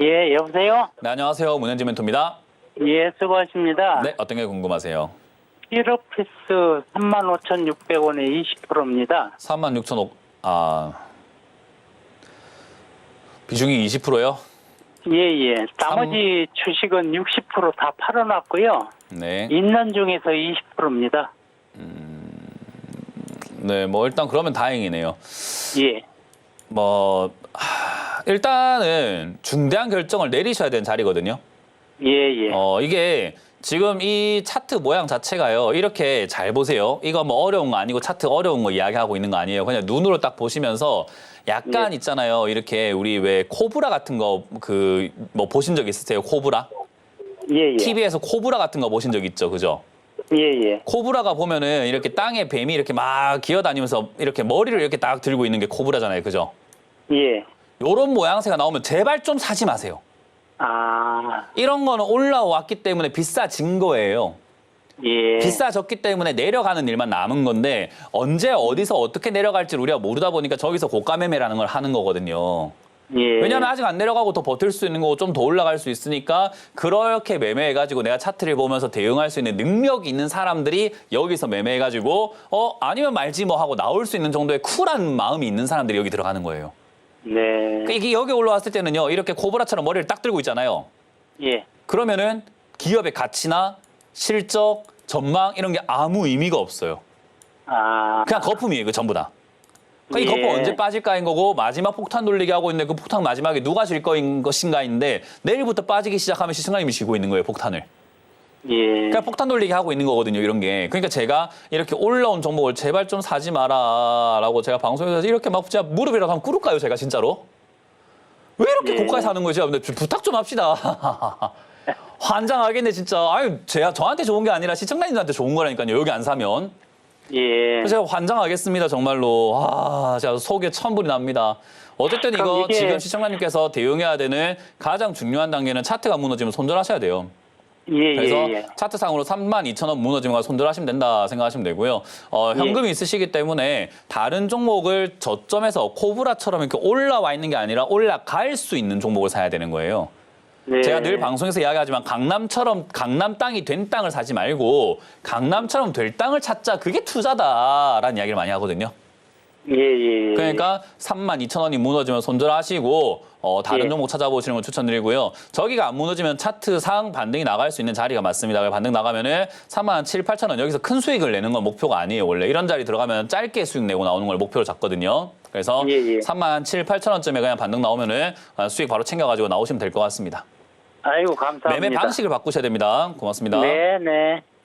예, 여보세요? 네, 안녕하세요. 문현지 멘토입니다. 예, 수고하십니다. 네, 어떤 게 궁금하세요? 1억 피스 35,600원에 20%입니다. 36,000억, 아. 비중이 20%요? 예, 예. 나머지 주식은 60%다 팔아놨고요. 네. 있는 중에서 20%입니다. 네, 뭐 일단 그러면 다행이네요. 예, 뭐, 하, 일단은 중대한 결정을 내리셔야 되는 자리거든요. 예, 예. 어, 이게 지금 이 차트 모양 자체가요. 이렇게 잘 보세요. 이거 뭐 어려운 거 아니고 차트 어려운 거 이야기하고 있는 거 아니에요. 그냥 눈으로 딱 보시면서 약간 네. 있잖아요. 이렇게 우리 왜 코브라 같은 거 그 뭐 보신 적 있으세요? 코브라? 예, 예. TV에서 코브라 같은 거 보신 적 있죠? 그죠? 예, 예. 코브라가 보면은 이렇게 땅에 뱀이 이렇게 막 기어다니면서 이렇게 머리를 이렇게 딱 들고 있는 게 코브라잖아요. 그죠? 예. 요런 모양새가 나오면 제발 좀 사지 마세요. 아, 이런 거는 올라왔기 때문에 비싸진 거예요. 예. 비싸졌기 때문에 내려가는 일만 남은 건데 언제 어디서 어떻게 내려갈지 우리가 모르다 보니까 저기서 고가 매매라는 걸 하는 거거든요. 예. 왜냐하면 아직 안 내려가고 더 버틸 수 있는 거고 좀 더 올라갈 수 있으니까 그렇게 매매해가지고 내가 차트를 보면서 대응할 수 있는 능력이 있는 사람들이 여기서 매매해가지고 어 아니면 말지 뭐 하고 나올 수 있는 정도의 쿨한 마음이 있는 사람들이 여기 들어가는 거예요. 네. 그러니까 이게 여기 올라왔을 때는요 이렇게 코브라처럼 머리를 딱 들고 있잖아요. 예. 그러면은 기업의 가치나 실적, 전망 이런 게 아무 의미가 없어요. 아, 그냥 거품이에요, 그 전부 다. 그러니까 이 예. 거품 언제 빠질까인 거고 마지막 폭탄 돌리기 하고 있는데 그 폭탄 마지막에 누가 질 거인 것인가인데 내일부터 빠지기 시작하면 시청자님이 쥐고 있는 거예요, 폭탄을. 예. 그러니까 폭탄 돌리기 하고 있는 거거든요, 이런 게. 그러니까 제가 이렇게 올라온 종목을 제발 좀 사지 마라라고 제가 방송에서 이렇게 막 진짜 무릎이라도 한번 꿇을까요, 제가 진짜로? 왜 이렇게 예. 고가에 사는 거죠? 근데 좀 부탁 좀 합시다. 환장하겠네, 진짜. 아유, 제가 저한테 좋은 게 아니라 시청자님들한테 좋은 거라니까요, 여기 안 사면. 예. 제가 환장하겠습니다, 정말로. 아, 제가 속에 천불이 납니다. 어쨌든 이거 이게- 지금 시청자님께서 대응해야 되는 가장 중요한 단계는 차트가 무너지면 손절하셔야 돼요. 예, 그래서 예, 예. 차트상으로 3만 2천 원 무너지면 손절하시면 된다 생각하시면 되고요. 어, 예. 현금이 있으시기 때문에 다른 종목을 저점에서 코브라처럼 이렇게 올라와 있는 게 아니라 올라갈 수 있는 종목을 사야 되는 거예요. 네. 제가 늘 방송에서 이야기하지만 강남처럼 강남 땅이 된 땅을 사지 말고 강남처럼 될 땅을 찾자 그게 투자다라는 이야기를 많이 하거든요. 예, 예. 예. 그러니까 3만 2천 원이 무너지면 손절하시고 어, 다른 예. 종목 찾아보시는 걸 추천드리고요. 저기가 안 무너지면 차트 상 반등이 나갈 수 있는 자리가 맞습니다. 반등 나가면은 3만 7, 8천 원 여기서 큰 수익을 내는 건 목표가 아니에요. 원래 이런 자리 들어가면 짧게 수익 내고 나오는 걸 목표로 잡거든요. 그래서 예, 예. 3만 7, 8천 원쯤에 그냥 반등 나오면은 어, 수익 바로 챙겨가지고 나오시면 될 것 같습니다. 아이고, 감사합니다. 매매 방식을 바꾸셔야 됩니다. 고맙습니다. 네, 네.